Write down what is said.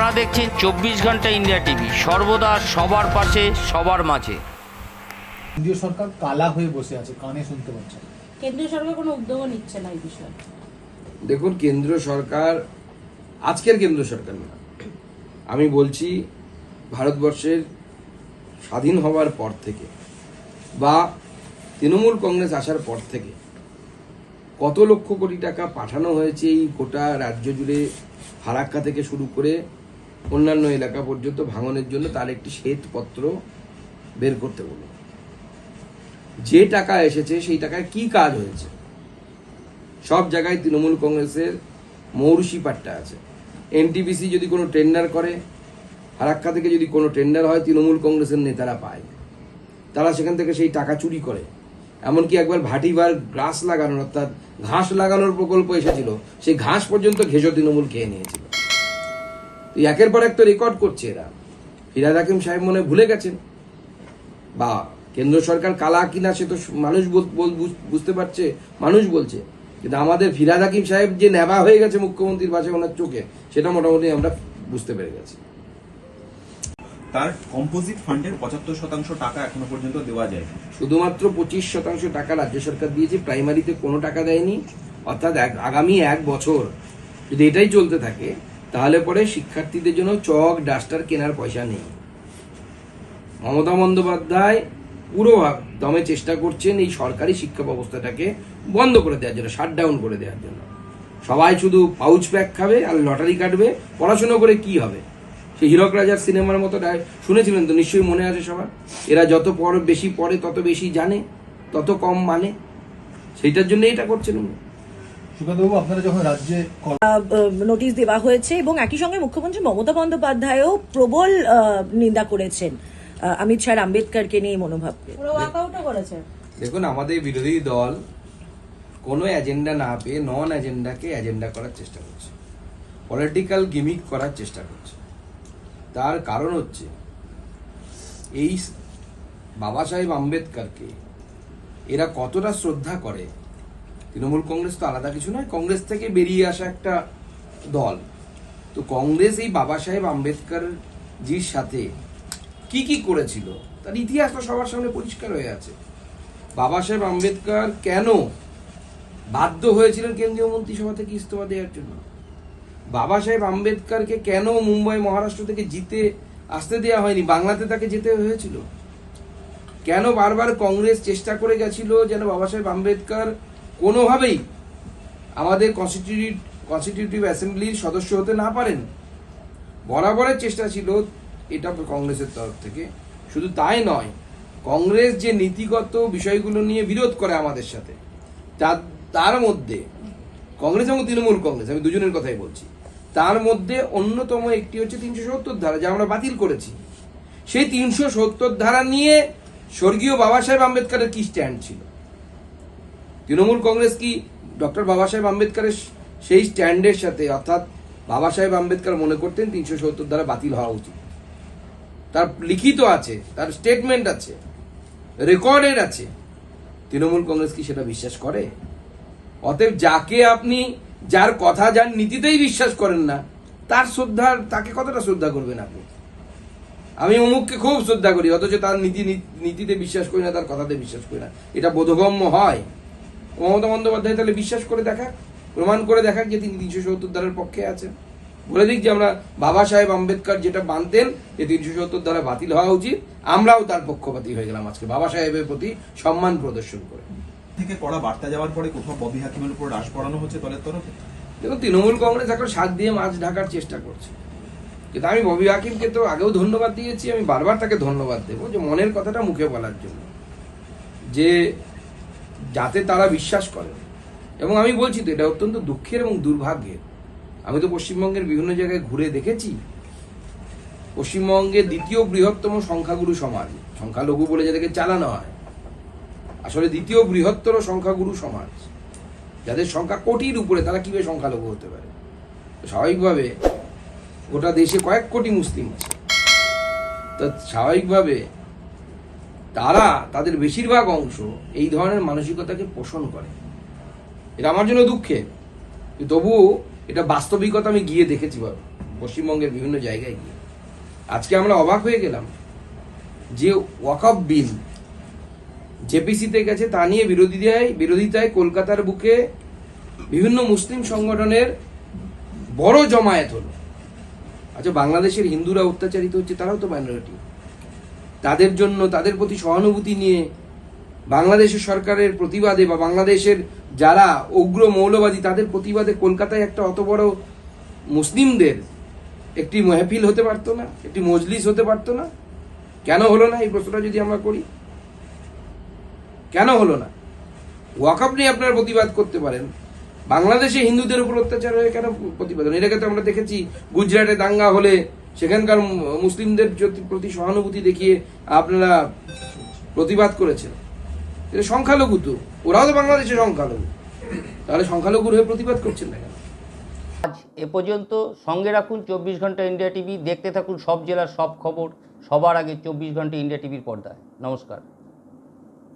আপনারা দেখছেন চব্বিশ ঘণ্টা ইন্ডিয়া টিভি। সর্বদা সবার পাশে সবার মাঝে। কেন্দ্রীয় সরকার কালা হয়ে বসে আছে কানে শুনতে পাচ্ছে। কেন্দ্রীয় সরকার কোনো উদ্যোগও নিচ্ছে না এই বিষয়ে। দেখুন কেন্দ্র সরকার আজকের কেন্দ্র সরকার না। আমি বলছি ভারতবর্ষের স্বাধীন হওয়ার পর থেকে বা তৃণমূল কংগ্রেস আসার পর থেকে কত লক্ষ কোটি টাকা পাঠানো হয়েছে এই গোটা রাজ্য জুড়ে ফারাক্কা থেকে শুরু করে অন্যান্য এলাকা পর্যন্ত ভাঙনের জন্য তার একটি শ্বেতপত্র বের করতে বলুন যে টাকা এসেছে সেই টাকায় কি কাজ হয়েছে? সব জায়গায় তৃণমূল কংগ্রেসের মৌরুষি পাট্টা আছে। এনটিপিসি যদি কোনো টেন্ডার করে ফারাক্কা থেকে যদি কোনো টেন্ডার হয়, তৃণমূল কংগ্রেসের নেতারা পায়। তারা সেখান থেকে সেই টাকা চুরি করে। এমনকি একবার ভাটিবার গ্রাস লাগানোর অর্থাৎ ঘাস লাগানোর প্রকল্প এসেছিল, সেই ঘাস পর্যন্ত ঘেঁষো তৃণমূল খেয়ে নিয়েছিল। একের পর এক তো রেকর্ড করছে এরা। ফিরাদ হাকিম সাহেব মনে ভুলে গেছেন। বা কেন্দ্র সরকার কালা কিনা সে তো মানুষ বুঝতে পারছে মানুষ বলছে। কিন্তু আমাদের ফিরাদ হাকিম সাহেব যে নেবা হয়ে গেছে মুখ্যমন্ত্রীর পাশে ওনার চোখে সেটা মোটামুটি আমরা বুঝতে পেরে গেছি। তার কম্পোজিট ফান্ডের পঁচাত্তর শতাংশ টাকা এখনও পর্যন্ত দেওয়া যায় শুধুমাত্র পঁচিশ শতাংশ টাকা রাজ্য সরকার দিয়েছে প্রাইমারিতে কোনো টাকা দেয়নি। অর্থাৎ আগামী এক বছর যদি এটাই চলতে থাকে তাহলে পরে শিক্ষার্থীদের জন্য চক, ডাস্টার কেনার পয়সা নেই। মমতা বন্দ্যোপাধ্যায় পুরো দমে চেষ্টা করছেন এই সরকারি শিক্ষা ব্যবস্থাটাকে বন্ধ করে দেওয়ার জন্য শাট ডাউন করে দেওয়ার জন্য। সবাই শুধু পাউচ প্যাক খাবে আর লটারি কাটবে, পড়াশুনো করে কি হবে? সেই হীরক রাজার সিনেমার মতো শুনেছিলেন তো? নিশ্চয়ই মনে আছে সবার? এরা যত পর বেশি পড়ে, তত বেশি জানে, তত কম মানে। সেইটার জন্য এটা করছেন উনি। সুকান্তবাবু আপনারা যখন রাজ্যে নোটিশ দেওয়া হয়েছে এবং একই সঙ্গে মুখ্যমন্ত্রী মমতা বন্দ্যোপাধ্যায়ও প্রবল নিন্দা করেছেন অমিত শাহ আম্বেদকরকে নিয়ে মনোভাবকে দেখুন আমাদের বিরোধী দল কোনো এজেন্ডা না পেয়ে নন এজেন্ডাকে এজেন্ডা করার চেষ্টা করছে। পলিটিক্যাল গিমিক করার চেষ্টা করছে। তার কারণ হচ্ছে এই বাবা সাহেব আম্বেদকরকে এরা কতটা শ্রদ্ধা করে তৃণমূল কংগ্রেস তো আলাদা কিছু নয়, কংগ্রেস থেকে বেরিয়ে আসা একটা দল। তো কংগ্রেস এই বাবা সাহেব আম্বেদকর জির সাথে কি কি করেছিল? তার ইতিহাস তো সবার সামনে পরিষ্কার হয়ে আছে। বাবা সাহেব আম্বেদকর কেন বাধ্য হয়েছিলেন কেন্দ্রীয় মন্ত্রিসভা থেকে ইস্তফা দেওয়ার জন্য? বাবা সাহেব আম্বেদকরকে কেন মুম্বাই, মহারাষ্ট্র থেকে জিতে আসতে দেওয়া হয়নি? বাংলাতে তাকে যেতে হয়েছিল? কেন বারবার কংগ্রেস চেষ্টা করে গেছিল যেন বাবা সাহেব আম্বেদকর কোনোভাবেই আমাদের কনস্টিটিউট কনস্টিটিউটিভ অ্যাসেম্বলির সদস্য হতে না পারেন। বরাবরের চেষ্টা ছিল এটা কংগ্রেসের তরফ থেকে। শুধু তাই নয়, কংগ্রেস যে নীতিগত বিষয়গুলো নিয়ে বিরোধ করে আমাদের সাথে তার তার মধ্যে কংগ্রেস এবং তৃণমূল কংগ্রেস, আমি দুজনের কথাই বলছি, তার মধ্যে অন্যতম একটি হচ্ছে তিনশো সত্তর ধারা, যা আমরা বাতিল করেছি। সেই তিনশো সত্তর ধারা নিয়ে স্বর্গীয় বাবা সাহেব আম্বেদকরের কি স্ট্যান্ড ছিল? তৃণমূল কংগ্রেস কি ডক্টর বাবা সাহেব আম্বেদকারের সেই স্ট্যান্ডের সাথে, অর্থাৎ বাবা সাহেব আম্বেদকর মনে করতেন তিনশো সত্তর দ্বারা বাতিল হওয়া উচিত। তার লিখিত আছে, তার স্টেটমেন্ট আছে রেকর্ডেড আছে। তৃণমূল কংগ্রেস কি সেটা বিশ্বাস করে? অতএব যাকে আপনি যার কথা, যার নীতিতেই বিশ্বাস করেন না, তার শ্রদ্ধা তাকে কতটা শ্রদ্ধা করবেন আপনি? আমি অমুককে খুব শ্রদ্ধা করি, অথচ তার নীতি, নীতিতে বিশ্বাস করি না, তার কথাতে বিশ্বাস করি না। এটা বোধগম্য হয়। মমতা বন্দ্যোপাধ্যায় তাহলে বিশ্বাস করে দেখাক প্রমাণ করে দেখাক যে তিনি তিনশো সত্তর ধারার পক্ষে আছেন। বলে দিক যে আমরা বাবা সাহেব আম্বেদকর যেটা মানতেন যে তিনশো সত্তর দ্বারা বাতিল হওয়া উচিত আমরাও তার পক্ষপাতী হয়ে গেলাম আজকে বাবা সাহেবের প্রতি সম্মান প্রদর্শন করে। থেকে কড়া বার্তা যাওয়ার পরে কোথাও ববি হাকিমের উপর রাশ পড়ানো হচ্ছে দলের তরফে? দেখুন তৃণমূল কংগ্রেস এখন শাক দিয়ে মাছ ঢাকার চেষ্টা করছে। কিন্তু আমি ববি হাকিমকে তো আগেও ধন্যবাদ দিয়েছি আমি বারবার তাকে ধন্যবাদ দেবো যে মনের কথাটা মুখে বলার জন্য। যে যাতে তারা বিশ্বাস করে। এবং আমি বলছি তো, এটা অত্যন্ত দুঃখের এবং দুর্ভাগ্যের। আমি তো পশ্চিমবঙ্গের বিভিন্ন জায়গায় ঘুরে দেখেছি। পশ্চিমবঙ্গে দ্বিতীয় বৃহত্তম সংখ্যাগুরু সমাজ, সংখ্যালঘু বলে যাদেরকে চালানো হয়, আসলে দ্বিতীয় বৃহত্তর সংখ্যাগুরু সমাজ। যাদের সংখ্যা কোটির উপরে, তারা কীভাবে সংখ্যালঘু হতে পারে? স্বাভাবিকভাবে গোটা দেশে কয়েক কোটি মুসলিম আছে। তো স্বাভাবিকভাবে তারা তাদের বেশিরভাগ অংশ এই ধরনের মানসিকতাকে পোষণ করে। এটা আমার জন্য কিন্তু তবুও এটা বাস্তবিকতা আমি গিয়ে দেখেছি বাবা পশ্চিমবঙ্গের বিভিন্ন জায়গায় গিয়ে। আজকে আমরা অবাক হয়ে গেলাম যে ওয়াকআপ বিল জেপিসিতে গেছে তা নিয়ে বিরোধিতায় বিরোধিতায় কলকাতার বুকে বিভিন্ন মুসলিম সংগঠনের বড় জমায়েত হলো। আচ্ছা বাংলাদেশের হিন্দুরা অত্যাচারিত হচ্ছে, তারাও তো মাইনরিটি তাদের জন্য, তাদের প্রতি সহানুভূতি নিয়ে বাংলাদেশের সরকারের প্রতিবাদে বা বাংলাদেশের যারা উগ্র মৌলবাদী, তাদের প্রতিবাদে কলকাতায় একটা অত বড় মুসলিমদের একটি মেহফিল হতে পারতো না, একটি মজলিস হতে পারতো না। কেন হলো না? এই প্রশ্নটা যদি আমরা করি। কেন হলো না? ওয়াকআপ নিয়ে আপনার প্রতিবাদ করতে পারেন। বাংলাদেশে হিন্দুদের উপর অত্যাচার হয়ে কেন প্রতিবাদ? এটাকে তো আমরা দেখেছি, গুজরাটে দাঙ্গা হলে সেখানকার মুসলিমদের প্রতি- সহানুভূতি দেখিয়ে আপনারা প্রতিবাদ করেছেন। এটা সংখ্যালঘু তো। ওরাও তো বাংলাদেশে সংখ্যালঘু। তাহলে সংখ্যালঘুর হয়ে প্রতিবাদ করছেন না কেন? আজ এ পর্যন্ত সঙ্গে রাখুন চব্বিশ ঘণ্টা ইন্ডিয়া টিভি। দেখতে থাকুন সব জেলার সব খবর। সবার আগে চব্বিশ ঘণ্টা ইন্ডিয়া টিভির পর্দায়। নমস্কার।